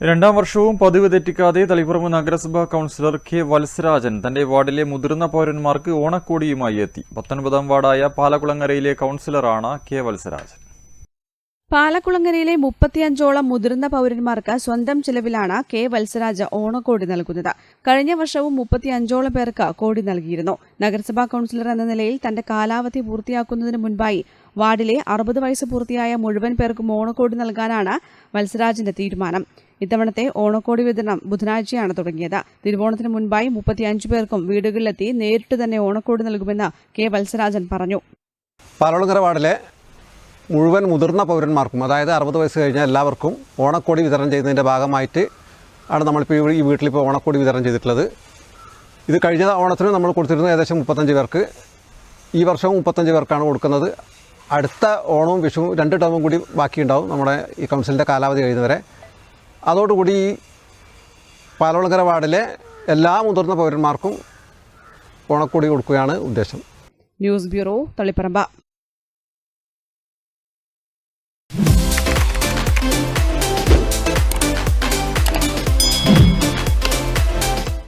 രണ്ടാം വർഷവും പതിവ് തെറ്റിക്കാതെ തളിപ്പറമ്പ് നഗരസഭാ കൗൺസിലർ കെ വത്സരാജൻ തന്റെ വാർഡിലെ മുതിർന്ന പൗരന്മാർക്ക് ഓണക്കോടിയുമായി എത്തി. പത്തൊൻപതാം വാർഡായ പാലകുളങ്ങരയിലെ കൗൺസിലറാണ് കെ വത്സരാജൻ. പാലക്കുളങ്ങരയിലെ മുപ്പത്തിയഞ്ചോളം മുതിർന്ന പൗരന്മാർക്ക് സ്വന്തം ചിലവിലാണ് കെ വത്സരാജ് ഓണക്കോടി നൽകുന്നത്. കഴിഞ്ഞ വർഷവും മുപ്പത്തിയഞ്ചോളം പേർക്ക് കോടി നൽകിയിരുന്നു. നഗരസഭാ കൌൺസിലർ എന്ന നിലയിൽ തന്റെ കാലാവധി പൂർത്തിയാക്കുന്നതിന് മുൻപായി വാർഡിലെ അറുപത് വയസ്സ് പൂർത്തിയായ മുഴുവൻ പേർക്കും ഓണക്കോടി നൽകാനാണ് വത്സരാജിന്റെ തീരുമാനം. ഇത്തവണത്തെ ഓണക്കോടി വിതരണം ബുധനാഴ്ചയാണ് തുടങ്ങിയത്. തിരുവോണത്തിന് മുൻപായി മുപ്പത്തിയഞ്ച് പേർക്കും വീടുകളിലെത്തി നേരിട്ട് തന്നെ ഓണക്കോടി നൽകുമെന്ന് കെ വത്സരാജൻ പറഞ്ഞു. പാലോളങ്ങര വാർഡിലെ മുഴുവൻ മുതിർന്ന പൗരന്മാർക്കും അതായത് അറുപത് വയസ്സ് കഴിഞ്ഞ എല്ലാവർക്കും ഓണക്കോടി വിതരണം ചെയ്യുന്നതിന്റെ ഭാഗമായിട്ട് ആണ് നമ്മളിപ്പോൾ ഈ വീട്ടിലിപ്പോൾ ഓണക്കോടി വിതരണം ചെയ്തിട്ടുള്ളത്. ഇത് കഴിഞ്ഞ ഓണത്തിന് നമ്മൾ കൊടുത്തിരുന്നത് ഏകദേശം മുപ്പത്തഞ്ച് പേർക്ക്. ഈ വർഷവും മുപ്പത്തഞ്ച് പേർക്കാണ് കൊടുക്കുന്നത്. അടുത്ത ഓണവും വിഷുവും രണ്ട് ടേമും കൂടി ബാക്കിയുണ്ടാവും നമ്മുടെ ഈ കൗൺസിലിന്റെ കാലാവധി കഴിയുന്നവരെ. അതോടുകൂടി ഈ പാലോളങ്കര വാർഡിലെ എല്ലാ മുതിർന്ന പൗരന്മാർക്കും ഓണക്കോടി കൊടുക്കുകയാണ് ഉദ്ദേശം. News bureau Taliparamba.